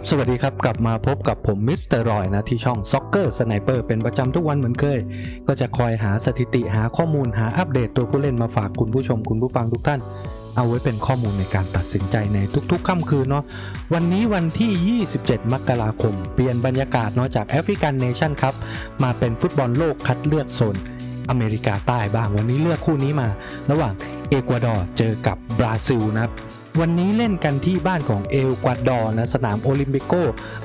ครับสวัสดีครับ กลับมาพบกับผมมิสเตอร์รอยนะ ที่ช่อง Soccer Sniper เป็นประจำทุกวันเหมือนเคย ก็จะคอยหาสถิติหาข้อมูลหาอัปเดตตัวผู้เล่นมาฝากคุณผู้ชมคุณผู้ฟังทุกท่าน เอาไว้เป็นข้อมูลในการตัดสินใจในทุกๆค่ำคืนเนาะวันนี้วันที่ 27 มกราคม เปลี่ยนบรรยากาศเนาะจากแอฟริกันเนชั่นครับมาเป็นฟุตบอลโลกคัดเลือกโซนอเมริกาใต้บ้างวันนี้เลือกคู่นี้มา ระหว่างเอกวาดอร์เจอกับบราซิลนะครับ วันนี้เล่นกันที่บ้านของเอลกวาดอร์นะ สนามโอลิมปิโก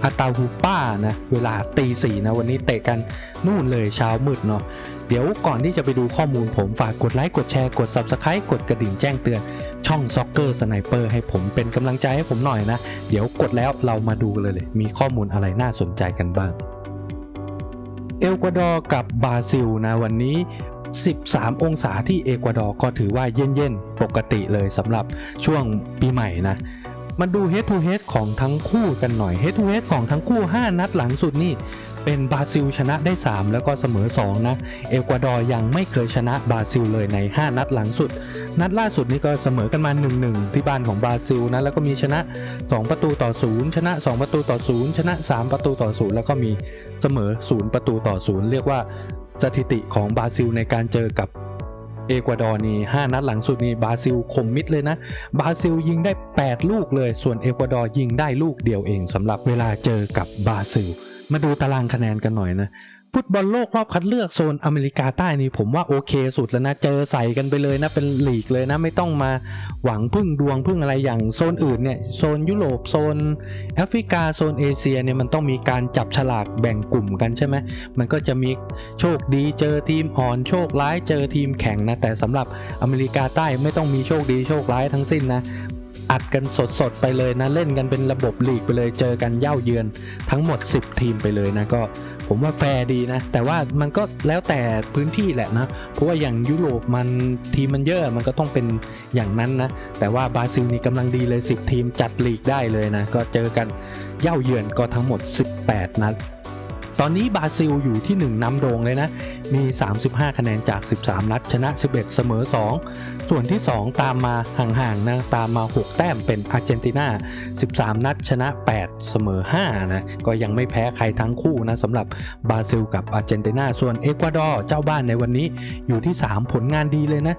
อาตาฮูป้านะ เวลาตีสี่นะ วันนี้เตะกันนู่นเลยเช้ามืดเนาะเดี๋ยวก่อนที่จะไปดูข้อมูลผมฝากกดไลค์กดแชร์กด Subscribe กดกระดิ่งแจ้งเตือนช่อง Soccer Sniper ให้ผมเป็นกำลังใจให้ผมหน่อยนะ เดี๋ยวกดแล้วเรามาดูเลยเลย มีข้อมูลอะไรน่าสนใจกันบ้าง เอลกวาดอร์กับบราซิลนะวันนี้ 13 องศาที่เอกวาดอร์ก็ถือว่าเย็นๆ ปกติเลยสำหรับช่วงปีใหม่นะ มาดู head to head ของทั้งคู่กันหน่อย head to head ของทั้งคู่ 5 นัดหลังสุดนี่เป็นบราซิลชนะได้ 3 แล้วก็เสมอ 2 นะ เอกวาดอร์ยังไม่เคยชนะบราซิลเลยใน 5 นัดหลังสุด นัดล่าสุดนี่ก็เสมอกันมา 1-1 ที่บ้านของบราซิลนะ แล้วก็มีชนะ 2 ประตูต่อ 0 ชนะ 2 ประตูต่อ 0 ชนะ 3 ประตูต่อ 0 แล้วก็มีเสมอ 0 ประตูต่อ 0 เรียกว่าสถิติของบราซิลในการเจอกับ เอกวาดอร์นี่5นัดหลังสุดนี่บราซิลคมมิดเลยนะบราซิลยิงได้ 8 ลูกเลย ส่วนเอกวาดอร์ยิงได้ลูกเดียวเองสำหรับเวลาเจอกับบราซิล มาดูตารางคะแนนกันหน่อยนะ ฟุตบอลโลกรอบคัดเลือกโซนอเมริกาใต้นี่ผมว่าโอเคสุดแล้วนะ เจอใส่กันไปเลยนะ เป็นหลีกเลยนะ ไม่ต้องมาหวังพึ่งดวงพึ่งอะไรอย่างโซนอื่นเนี่ย โซนยุโรป โซนแอฟริกา โซนเอเชียเนี่ยมันต้องมีการจับฉลากแบ่งกลุ่มกันใช่ไหม มันก็จะมีโชคดีเจอทีมอ่อนโชคร้ายเจอทีมแข็งนะ แต่สำหรับอเมริกาใต้ไม่ต้องมีโชคดีโชคร้ายทั้งสิ้นนะ อัดกันสดๆไปเลยนะเล่นกันเป็นระบบลีกไปเลยเจอกันเย่าเยือนทั้งหมด 10 ทีมไปเลยนะก็ผมว่าแฟร์ดีนะ แต่ว่ามันก็แล้วแต่พื้นที่แหละนะ เพราะว่าอย่างยุโรปมันทีมมันเยอะมันก็ต้องเป็นอย่างนั้นนะ แต่ว่าบราซิลนี่กำลังดีเลย 10 ทีมจัดลีกได้เลยนะ ก็เจอกันเย่าเยือนก็ทั้งหมด 18 นัดตอนนี้บราซิลอยู่ที่ 1นำโด่งเลยนะ มี 35 คะแนนจาก 13 นัด ชนะ 11 เสมอ 2 ส่วนที่ 2 ตามมาห่างๆนะตามมา 6 แต้มเป็นอาร์เจนตินา 13 นัด ชนะ 8 เสมอ 5 นะ ก็ยังไม่แพ้ใครทั้งคู่นะสำหรับบราซิลกับอาร์เจนตินา ส่วนเอกวาดอร์เจ้าบ้านในวันนี้อยู่ที่ 3 ผลงานดีเลยนะ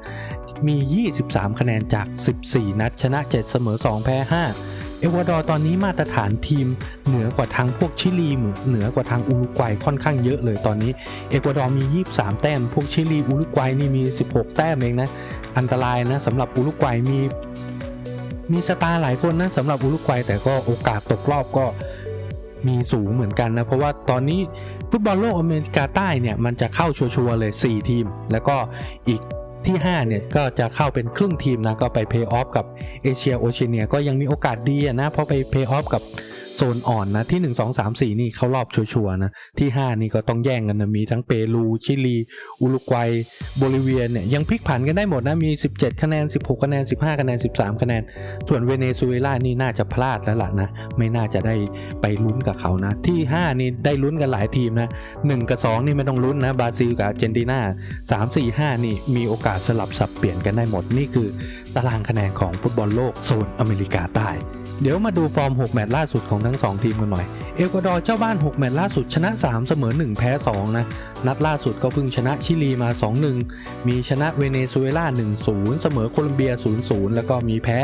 มี 23 คะแนนจาก 14 นัด ชนะ 7 เสมอ 2 แพ้ 5 เอกวาดอร์ตอนนี้มาตรฐานทีมเหนือกว่าทางพวกชิลีเหนือกว่าทางอุรุกวัยค่อนข้างเยอะเลยตอนนี้ เอกวาดอร์มี 23 แต้ม พวกชิลีอุรุกวัยนี่มี 16 แต้มเองนะ อันตรายนะสำหรับอุรุกวัยมี มีสตาร์หลายคนนะสำหรับอุรุกวัยแต่ก็โอกาสตกรอบก็มีสูงเหมือนกันนะ เพราะว่าตอนนี้ฟุตบอลโลกอเมริกาใต้เนี่ยมันจะเข้าชัวร์เลย 4 ทีม แล้วก็อีก ที่ 5 เนี่ย ก็จะเข้าเป็นครึ่งทีมนะ ก็ไปเพย์ออฟกับเอเชียโอเชียเนียก็ยังมีโอกาสดีนะ เพราะไปเพย์ออฟกับ โซนอ่อนนะที่1 2 3 4นี่เขารอบชัวร์นะ ที่5นี่ก็ต้องแย่งกันนะ มีทั้งเปรู ชิลี อุรุกวัยโบลิเวียเนี่ยยังพลิกผันกันได้หมดนะ มี 17 คะแนน 16 คะแนน 15 คะแนน 13 คะแนน ส่วนเวเนซุเอลานี่น่าจะพลาดแล้วล่ะนะ ไม่น่าจะได้ไปลุ้นกับเขานะ ที่ 5 นี่ได้ลุ้นกันหลายทีมนะ 1 กับ 2 นี่ไม่ต้องลุ้นนะบราซิลกับอาร์เจนตินา3 4 5 นี่มีโอกาสสลับสับเปลี่ยนกันได้หมดนี่คือ ตารางคะแนนของฟุตบอลโลกโซนอเมริกาใต้ เดี๋ยวมาดูฟอร์ม 6 แมตช์ล่าสุดของทั้ง 2 ทีมกันหน่อย เอกวาดอร์เจ้าบ้าน 6 แมตช์ล่าสุดชนะ 3 เสมอ 1 แพ้ 2 นะ นัดล่าสุดก็เพิ่งชนะชิลีมา 2-1 มีชนะเวเนซุเอลา 1-0 เสมอโคลอมเบีย 0-0 แล้วก็มีแพ้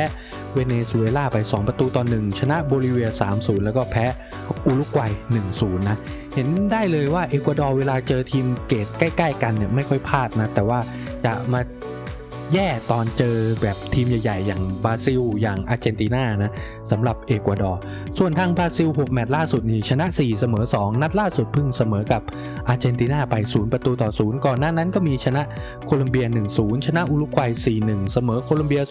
เวเนซุเอลาไป 2 ประตูต่อ 1 ชนะโบลิเวีย 3-0 แล้วก็แพ้อุรุกวัย 1-0 นะเห็นได้เลยว่าเอกวาดอร์เวลาเจอทีมเกรดใกล้ ๆ กันเนี่ยไม่ค่อยพลาดนะ แต่ว่าจะมา แย่ตอนเจอแบบทีมใหญ่ ๆ อย่างบราซิล อย่างอาร์เจนตินานะสำหรับเอกวาดอร์ ส่วนทางบราซิล 6 แมตช์ล่าสุดนี่ชนะ 4 เสมอ 2 นัดล่าสุดเพิ่งเสมอกับอาร์เจนตินาไป 0 ประตูต่อ 0 ก่อนหน้านั้นก็มีชนะโคลอมเบีย 1-0 ชนะอุรุกวัย 4-1 เสมอโคลอมเบีย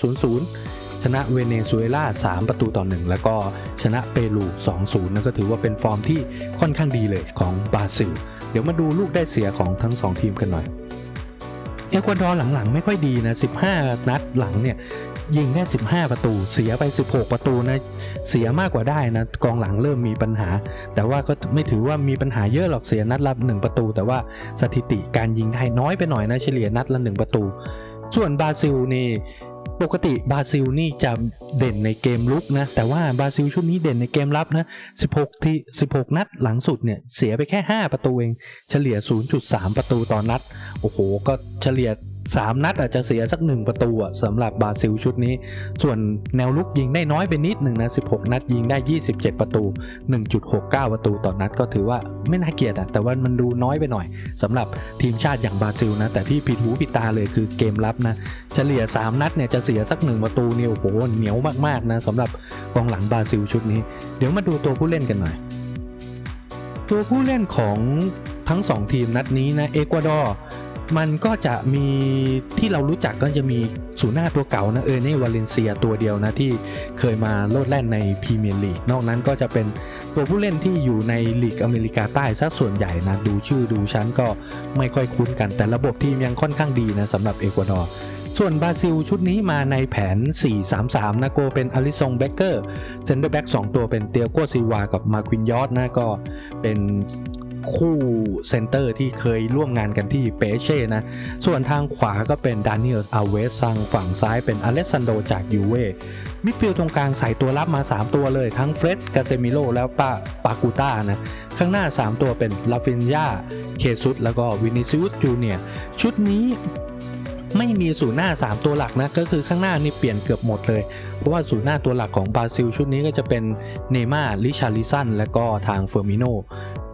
0-0ชนะเวเนซุเอลา 3 ประตูต่อ 1 แล้วก็ชนะเปรู 2-0 นั่นก็ถือว่าเป็นฟอร์มที่ค่อนข้างดีเลยของบราซิล เดี๋ยวมาดูลูกได้เสียของทั้ง 2 ทีมกันหน่อย เอกวาดอร์หลังๆ ไม่ค่อยดีนะ 15 นัดหลังเนี่ย ยิงได้ 15 ประตู เสียไป 16 ประตูนะ เสียมากกว่าได้นะ กองหลังเริ่มมีปัญหา แต่ว่าก็ไม่ถือว่ามีปัญหาเยอะหรอก เสียนัดละ1ประตู แต่ว่าสถิติการยิงได้น้อยไปหน่อยนะ เฉลี่ยนัดละ 1 ประตู ส่วนบราซิลนี่ ปกติบราซิลนี่จะเด่นในเกมลุกนะ แต่ว่าบราซิลชุดนี้เด่นในเกมรับนะ 16 ที่ 16 นัดหลังสุดเนี่ย เสียไปแค่ 5 ประตูเอง เฉลี่ย 0.3 ประตูต่อนัด โอ้โห ก็เฉลี่ย 3 นัดอาจจะเสียสัก 1 ประตูสำหรับบราซิลชุดนี้ ส่วนแนวลุกยิงได้น้อยไปนิดหนึ่งนะ 16 นัดยิงได้ 27 ประตู 1.69 ประตูต่อนัดก็ถือว่าไม่น่าเกลียดอะแต่ว่ามันดูน้อยไปหน่อยสำหรับทีมชาติอย่างบราซิลนะ แต่ที่ผิดหูผิดตาเลยคือเกมรับนะเฉลี่ย 3 นัดเนี่ยจะเสียสัก 1 ประตูเนี่ยโอ้โหเหนียวมากๆนะสำหรับกองหลังบราซิลชุดนี้ เดี๋ยวมาดูตัวผู้เล่นกันหน่อย ตัวผู้เล่นของทั้ง 2 ทีมนัดนี้นะเอกวาดอร์ มันก็จะมีที่เรารู้จักก็จะมีศูนย์หน้าตัวเก่านะเออเน่วาเลนเซียตัวเดียวนะที่เคยมาโลดแล่นในพรีเมียร์ลีกนอกนั้นก็จะเป็นตัวผู้เล่นที่อยู่ในลีกอเมริกาใต้ซะส่วนใหญ่นะดูชื่อดูชั้นก็ไม่ค่อยคุ้นกันแต่ระบบทีมยังค่อนข้างดีนะสำหรับเอกวาดอร์ส่วนบราซิลชุดนี้มาในแผน 4-3-3 นะโกเป็นอลิซงเบเกอร์เซนเตอร์แบ็ก2ตัวเป็นเตียโกซิวากับมาควินยอสนะก็เป็น คู่เซนเตอร์ที่เคยร่วมงานกันที่เปเช่นะ ส่วนทางขวาก็เป็นดานิเอลอาเวสทางฝั่งซ้ายเป็นอเลสซานโดจากยูเว่มิดฟิลด์ตรงกลางใส่ตัวรับมา 3 ตัวเลยทั้งเฟรดกาเซมิโลแล้วปาปากูต้านะ ข้างหน้า 3 ตัวเป็นลาฟินยาเคซุสแล้วก็วินิซิอุสจูเนียชุดนี้ ไม่มีศูนย์หน้า 3 ตัวหลักนะก็คือข้างหน้านี่เปลี่ยนเกือบหมดเลย เพราะว่าศูนย์หน้าตัวหลักของบราซิลชุดนี้ก็จะเป็นเนม่าลิชาลิสันและก็ทางเฟอร์มิโน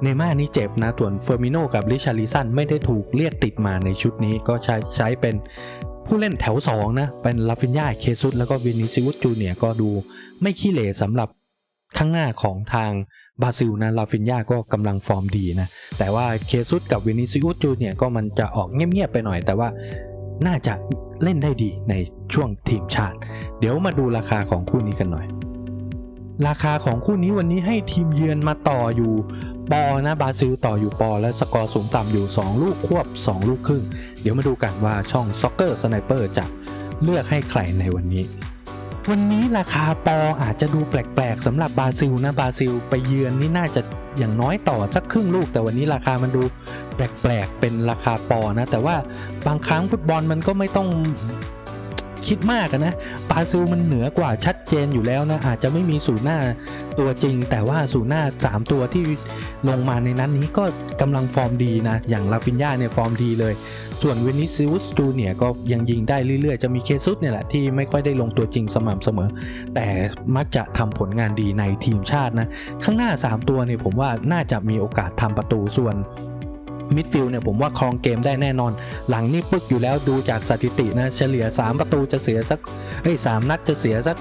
เนม่านี่เจ็บนะส่วนเฟอร์มิโนกับลิชาลิสันไม่ได้ถูกเรียกติดมาในชุดนี้ก็ใช้ใช้เป็นผู้เล่นแถว 2 นะ เป็นลาฟินยาเคซุสแล้วก็วินิซิอุสจูเนียก็ดูไม่ขี้เหร่สำหรับข้างหน้าของทางบราซิลนะลาฟินยาก็กำลังฟอร์มดีนะ แต่ว่าเคซุสกับวินิซิอุสจูเนียก็มันจะออกเงียบๆไปหน่อยแต่ว่า น่าจะเล่นได้ดีในช่วงทีมชาติ เดี๋ยวมาดูราคาของคู่นี้กันหน่อย ราคาของคู่นี้วันนี้ให้ทีมเยือนมาต่ออยู่ปอนะบราซิลต่ออยู่ปอ และสกอร์สูงต่ำอยู่ 2 ลูกควบ 2 ลูกครึ่ง เดี๋ยวมาดูกันว่าช่อง Soccer Sniper จะเลือกให้ใครในวันนี้ วันนี้ราคาปออาจจะดูแปลกๆสำหรับบราซิลนะบราซิล ไปเยือนนี่น่าจะอย่างน้อยต่อสักครึ่งลูก แต่วันนี้ราคามันดู แปลกๆ เป็นราคาปอนะ แต่ว่าบางครั้งฟุตบอลมันก็ไม่ต้องคิดมากอะนะบราซิลมันเหนือกว่าชัดเจนอยู่แล้วนะ อาจจะไม่มีศูนหน้าตัวจริง แต่ว่าศูนหน้า 3 ตัวที่ลงมาในนั้นนี้ก็กำลังฟอร์มดีนะ อย่างลาฟินยาเนี่ยฟอร์มดีเลย ส่วนวินิซิอุสจูเนียก็ยังยิงได้เรื่อยๆ จะมีเคซุสเนี่ยแหละที่ไม่ค่อยได้ลงตัวจริงสม่ำเสมอ แต่มักจะทำผลงานดีในทีมชาตินะ ข้างหน้า 3 ตัวเนี่ยผมว่าน่าจะมีโอกาสทำประตูส่วน มิดฟิลด์เนี่ยผมว่าครองเกมได้แน่นอน หลังนี่ปึ๊กอยู่แล้วดูจากสถิตินะเฉลี่ย 3 ประตูจะเสียสักเอ้ยสามนัดจะเสียสัก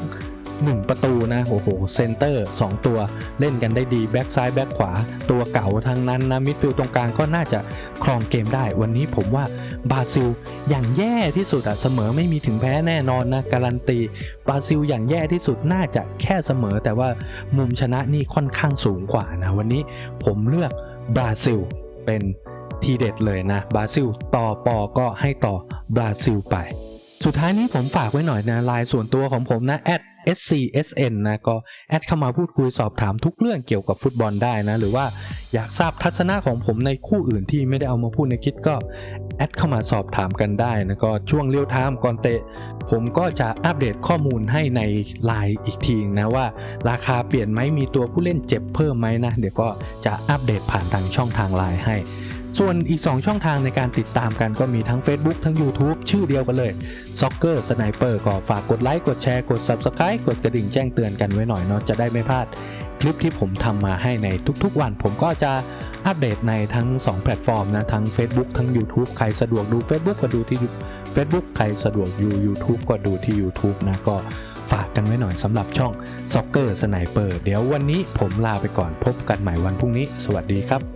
1 ประตูนะโอ้โหเซนเตอร์ 2 ตัวเล่นกันได้ดีแบ็กซ้ายแบ็กขวา ตัวเก่าทั้งนั้นนะมิดฟิลด์ตรงกลางก็น่าจะครองเกมได้ วันนี้ผมว่าบราซิลอย่างแย่ที่สุดอะเสมอไม่มีถึงแพ้แน่นอนนะการันตีบราซิลอย่างแย่ที่สุดน่าจะแค่เสมอ แต่ว่ามุมชนะนี่ค่อนข้างสูงกว่านะวันนี้ผมเลือกบราซิลเป็น ทีเด็ดเลยนะบราซิล ต่อปอก็ให้ต่อบราซิลไป สุดท้ายนี้ผมฝากไว้หน่อยนะไลน์ส่วนตัวของผมนะ SCSN นะก็แอดเข้ามาพูดคุยสอบถามทุกเรื่องเกี่ยวกับฟุตบอลได้นะ หรือว่าอยากทราบทัศนะของผมในคู่อื่นที่ไม่ได้เอามาพูดในคลิปก็แอดเข้ามาสอบถามกันได้นะก็ช่วงเลี้ยวไทม์ก่อนเตะ ผมก็จะอัปเดตข้อมูลให้ในไลน์อีกทีนะว่า ราคาเปลี่ยนไหมมีตัวผู้เล่นเจ็บเพิ่มไหมนะ เดี๋ยวก็จะอัปเดตผ่านทางช่องทางไลน์ให้ ส่วนอีก 2 ช่องทางในการติดตามกันก็มีทั้ง Facebook ทั้ง YouTube ชื่อเดียวกันเลย Soccer Sniper ก็ฝากกดไลค์กดแชร์กด Subscribe กดกระดิ่งแจ้งเตือนกันไว้หน่อยเนาะจะได้ไม่พลาด คลิปที่ผมทำมาให้ในทุกๆวัน ผมก็จะอัปเดตในทั้ง 2 แพลตฟอร์มนะทั้ง Facebook ทั้ง YouTube ใครสะดวกดู Facebook ก็ดูที่ Facebook ใครสะดวกดู YouTube ก็ดูที่ YouTube นะก็ฝากกันไว้หน่อยสำหรับช่อง Soccer Sniper เดี๋ยววันนี้ผมลาไปก่อนพบกันใหม่วันพรุ่งนี้ สวัสดีครับ